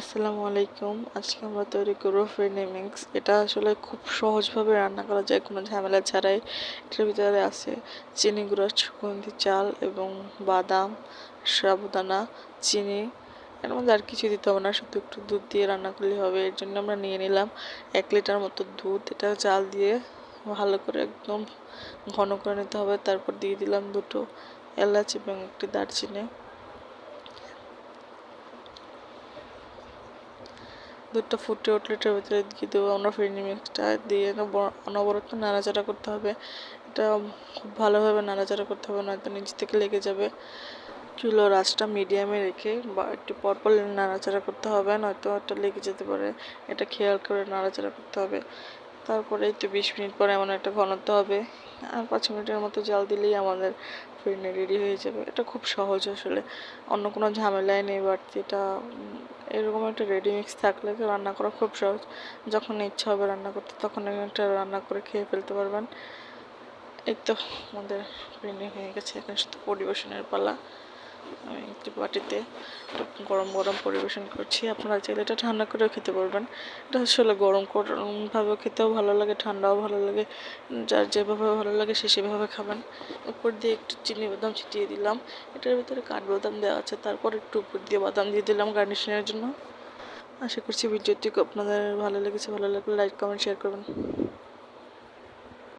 আসসালামু আলাইকুম। আজকে আমরা তৈরি করব ফ্রেন্ডি মিক্স এটা আসলে খুব সহজভাবে রান্না করা যায়, কোনো ঝামেলা ছাড়াই। এটার ভিতরে আছে চিনি গুঁড়া, সুগন্ধি, চাল এবং বাদাম, সাবুদানা, চিনি। এর মধ্যে আর কিছু দিতে হবে না, শুধু একটু দুধ দিয়ে রান্না করলে হবে। এর জন্য আমরা নিয়ে নিলাম এক লিটার মতো দুধ। এটা চাল দিয়ে ভালো করে একদম ঘন করে নিতে হবে। তারপর দিয়ে দিলাম দুটো এলাচ এবং একটি দারচিনি। দুধটা ফুটে উঠলে এটার ভিতরে দিয়ে দেবো, আমরা ফিরনি মিক্সটা দিয়ে অনবরত নাড়াচাড়া করতে হবে। এটা খুব ভালোভাবে নাড়াচাড়া করতে হবে, নয়তো নিচ থেকে লেগে যাবে। চুলো রাসটা মিডিয়ামে রেখে বা একটু পরপর নাড়াচাড়া করতে হবে, নয়তো একটা লেগে যেতে পারে। এটা খেয়াল করে নাড়াচাড়া করতে হবে। তারপরে একটু বিশ মিনিট পরে এমন একটা ঘনত্ব হবে। আর পাঁচ মিনিটের মতো জল দিলেই আমাদের ফিরনি রেডি হয়ে যাবে। এটা খুব সহজ আসলে। অন্য কোনো ঝামেলায় নেই বাড়তি এটা এরকম একটা রেডিমিক্স থাকলে তো রান্না করা খুব সহজ। যখন ইচ্ছা হবে রান্না করতে, তখন একটা রান্না করে খেয়ে ফেলতে পারবেন। এই তো আমাদের ফিরনি হয়ে গেছে, এখানে শুধু পরিবেশনের পালা। আমি একটি বাটিতে গরম গরম পরিবেশন করছি। আপনারা চাইলে এটা ঠান্ডা করেও খেতে পারবেন। এটা আসলে গরম গরমভাবেও খেতেও ভালো লাগে, ঠান্ডাও ভালো লাগে। যার যেভাবে ভালো লাগে সে সেভাবে খাবেন। উপর দিয়ে একটু চিনি বাদাম ছিটিয়ে দিলাম। এটার ভিতরে কাঠবাদাম দেওয়া আছে। তারপর একটু উপর দিয়ে বাদাম দিয়ে দিলাম গার্নিশিংয়ের জন্য। আশা করছি ভিডিওটি আপনাদের ভালো লেগেছে। ভালো লাগলে লাইক, কমেন্ট, শেয়ার করবেন।